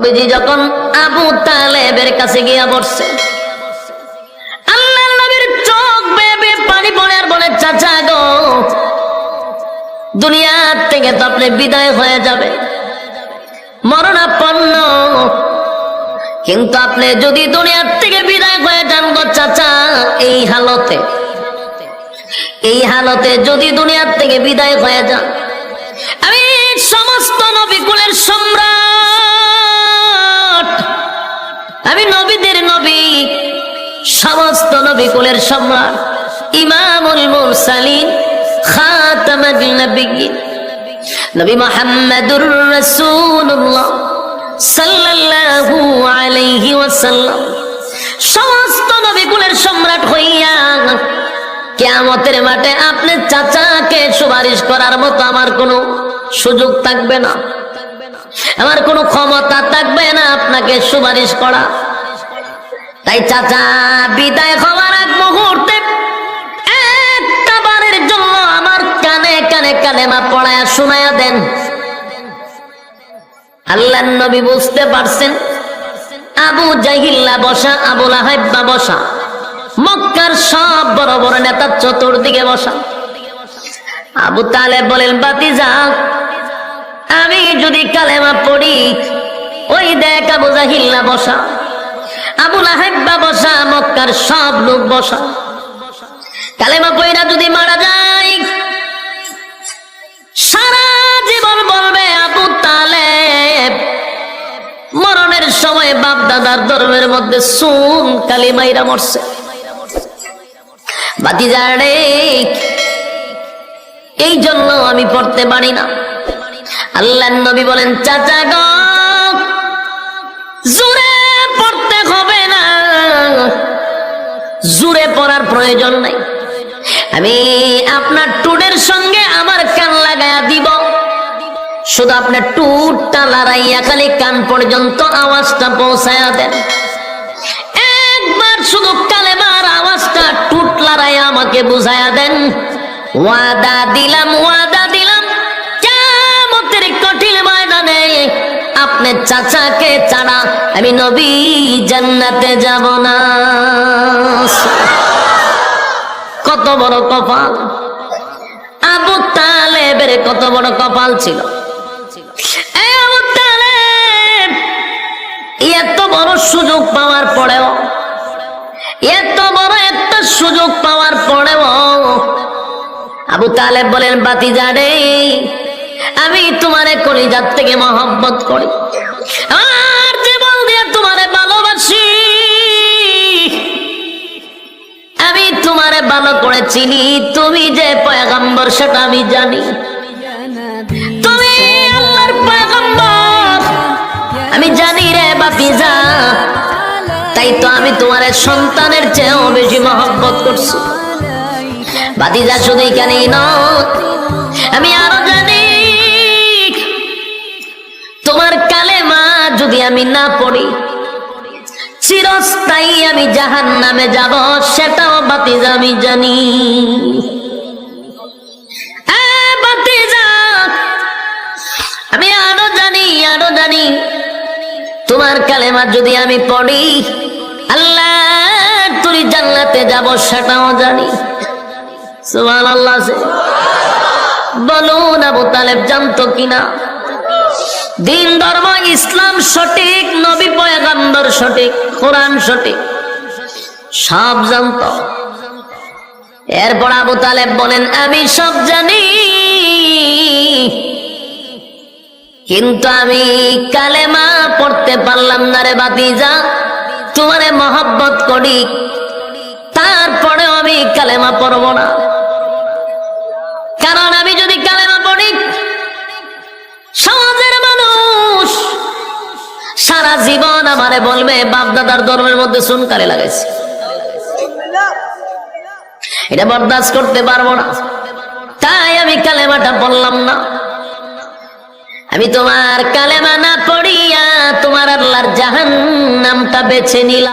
নবীজি যখন আবু তালেবের কাছে গিয়া বসছে আল্লাহ নবীর চোখ বেবে পানি পড়ে আর বলে, চাচা গো, দুনিয়ার থেকে তো আপনি বিদায় হয়ে যাবে, মরণাপন্ন। কিন্তু আপনি যদি দুনিয়ার থেকে বিদায় হয়ে যান গো চাচা, এই হালতে এই হালতে যদি দুনিয়ার থেকে বিদায় হয়ে যান, আমি সমস্ত নবীকুলের সম্রাট আমি নবীদের নবী, সমস্ত নবীকুলের সম্রাট, ইমামুল মুরসালিন খাতামুল নবিয়্যিন। নবী মুহাম্মদুর রাসূলুল্লাহ সাল্লাল্লাহু আলাইহি ওয়াসাল্লাম। সমস্ত নবীকুলের সম্রাট হইয়া কেয়ামতের মাঠে আপনি চাচাকে সুপারিশ করার মতো আমার কোনো সুযোগ থাকবে না। আমার কোনো ক্ষমতা থাকবে না আপনাকে সুপারিশ করা। তাই চাচা, বিদায় হওয়ার এক মুহূর্তে একটা বারের জন্য আমার কানে কানে কালেমা পড়ায় শোনায়া দেন। আল্লাহ নবী বুঝতে পারছেন, আবু জাহিল্লা বসা আবুল আহাব্বা বসা, মক্কার সব বড় বড় নেতা চতুর্দিকে বসা। আবু তালে বলেন বাতি যাক আমি যদি কালেমা পড়ি, ওই দেখ আবু জাহিল্লা বসা। আবুল আহেব্বা বসা, মক্কার সব লোক বসা। কালেমা পইরা যদি মারা যায়, সারা জীবন বলবে আবু তালেব, মরণের সময় বাপ দাদার ধর্মের মধ্যে সুন কালিমাইরা মরছে। বাতি বাতিজারে এই জন্য আমি পড়তে পারি না। আল্লাহ নবী বলেন, চাচা গো, জোরে জোরে পড়ার প্রয়োজন নাই। আমি আপনার টুডের সঙ্গে আমার কান লাগায়া দিব। শুধু আপনার টুটটা লড়াইয়া খালি কান পর্যন্ত আওয়াজটা পৌঁছায়া দেন। একবার শুধু কালেমার আওয়াজটা টুট লড়াইয়া আমাকে বুঝায়া দেন। ওয়াদা দিলাম ওয়াদা দিলাম। কেমতের কঠিন ময়দানে আপনার চাচাকে ছাড়া আমি নবী জান্নাতে যাব না। বড় কপাল? আবু তালেবের কত বড় কপাল ছিল? এত বড় সুযোগ পাওয়ার পরেও, এত বড় একটা সুযোগ পাওয়ার পরেও আবু তালেব বলেন বাতি জানে আমি তোমারে কলিজার থেকে মহব্বত করি। চিনি, তুমি যে পয়গম্বর, সেটা আমি জানি। তুমি আল্লাহর পয়গম্বর। আমি জানি রে বাপিজা তাই তো আমি তোমার সন্তানের চেয়েও বেশি মহব্বত করছি। বাতিজা শুধু নয়, আমি আরও জানি। তোমার কালেমা যদি আমি না পড়ি চিরস্থায়ী আমি জাহান নামে যাব, সেটাও বাতিজা আমি জানি। আমি আরও জানি আরও জানি। তোমার কালেমা যদি আমি পড়ি আল্লাহ তুই জান্নাতে যাব, সেটাও জানি। সুবহান আল্লাহ বলুন, আবু তালেব জানতো কিনা? দিন ধর্ম, ইসলাম সঠিক, নবী পয়গম্বর সঠিক, কোরআন সঠিক, সব জানত। এরপর আবু তালেব বলেন, আমি সব জানি, কিন্তু আমি কালেমা পড়তে পারলাম না রে বাতি যা তোমারে মহব্বত করি, তারপরেও আমি কালেমা পড়ব না। সারা জীবন আমারে বলবে বাপ দাদার ধর্মের মধ্যে সুনকারে লাগাইছে। এটা বরদাস্ত করতে পারব না। তাই আমি কালেমাটা বললাম না। আমি তোমার কালেমা না পড়িয়া তোমার আল্লাহর জাহান নামটা বেছে নিলাম।